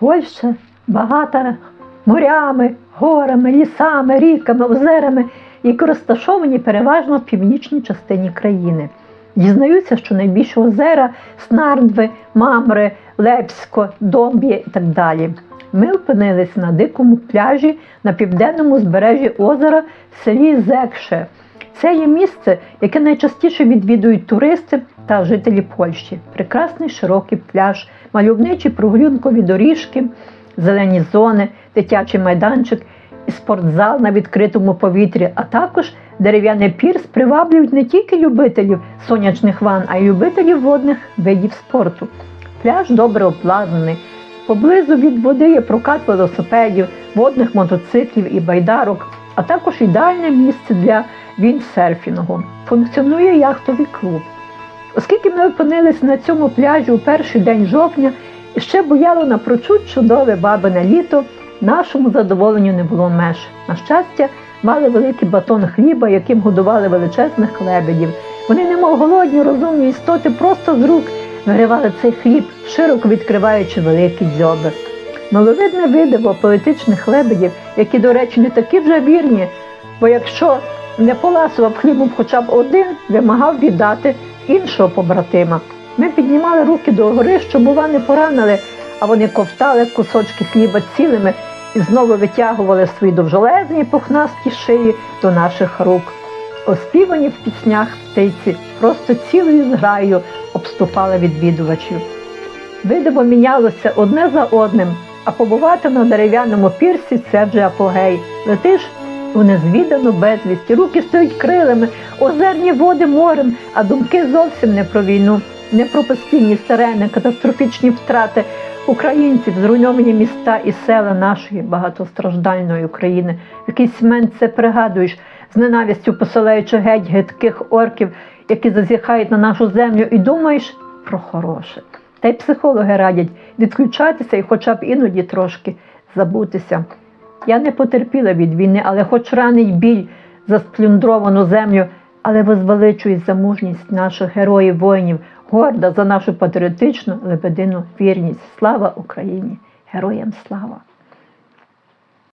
Польща багата морями, горами, лісами, ріками, озерами, які розташовані переважно в північній частині країни. Дізнаються, що найбільші озера Снардви, Мамри, Лепсько, Домб'є і так далі. Ми опинилися на дикому пляжі на південному збережжі озера в селі Зекше. Це є місце, яке найчастіше відвідують туристи та жителі Польщі. Прекрасний широкий пляж, мальовничі прогулянкові доріжки, зелені зони, дитячий майданчик і спортзал на відкритому повітрі, а також дерев'яний пірс приваблюють не тільки любителів сонячних ван, а й любителів водних видів спорту. Пляж добре обладнаний. Поблизу від води є прокат велосипедів, водних мотоциклів і байдарок, а також ідеальне місце для віндсерфінгу. Функціонує яхтовий клуб. Оскільки ми опинилися на цьому пляжі у перший день жовтня і ще бояло напрочуд чудове бабине літо, нашому задоволенню не було меж. На щастя, мали великий батон хліба, яким годували величезних лебедів. Вони, немов голодні, розумні істоти, просто з рук виривали цей хліб, широко відкриваючи великі дзьоби. Маловидне видиво поетичних лебедів, які, до речі, не такі вже вірні, бо якщо не поласував хлібом хоча б один, вимагав віддати іншого побратима. Ми піднімали руки до гори, щоб, бува, не поранили, а вони ковтали кусочки хліба цілими і знову витягували свої довжелезні пухнасті шиї до наших рук. Оспівані в піснях птиці, просто цілою зграю обступали відвідувачів. Видиво мінялося одне за одним, а побувати на дерев'яному пірсі це вже апогей. Летиш у незвідану безвість, руки стоять крилами, озерні води морем, а думки зовсім не про війну, не про постійні сирени, катастрофічні втрати українців, зруйновані міста і села нашої багатостраждальної України. Якийсь момент це пригадуєш, з ненавистю посилаючи геть гидких орків, які зазіхають на нашу землю, і думаєш про хороше. Та й психологи радять відключатися і хоча б іноді трошки забутися. Я не потерпіла від війни, але хоч ранить біль за сплюндровану землю, але возвеличують за мужність наших героїв воїнів, горда за нашу патріотичну лебедину вірність. Слава Україні! Героям слава!